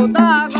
সৌদাগর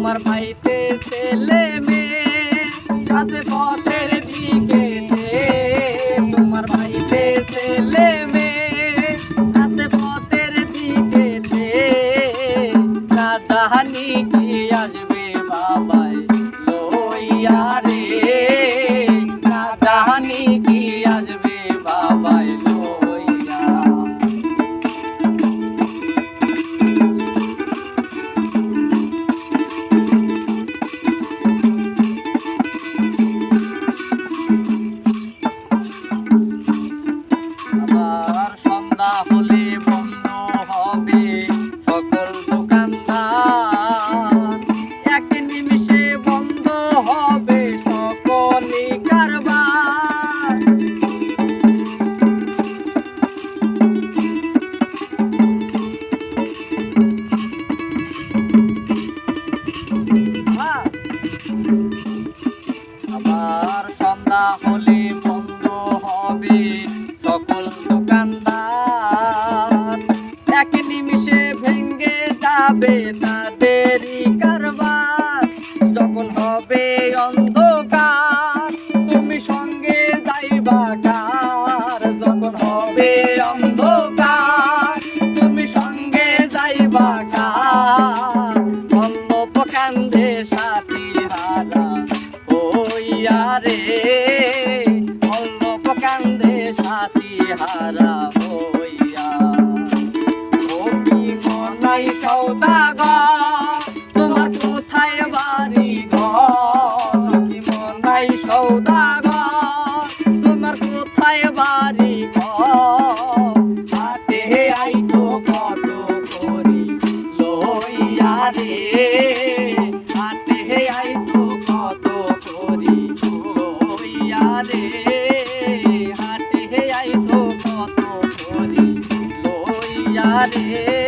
নি তোমার ভাইতে ছেলে মেয়ে আছে পথের দিকে আবার সন্ধ্যা হলে বন্ধ হবে সকল দোকানদার। এক নিমিষে ভেঙ্গে যাবে তাদেরই কারবার। যখন হবে অন্ধকার, তুমি সঙ্গে যাইবা কার? যখন হবে সৌদাগর তোমার কোথায় বাড়ি ঘর? কি মনাই সৌদাগর তোমার কোথায় বাড়ি ঘর? হাতে আইতো কত করি লইয়া রে হাতে আইতো কত করি লইয়া রে হাতে আইতো কত করি লইয়া রে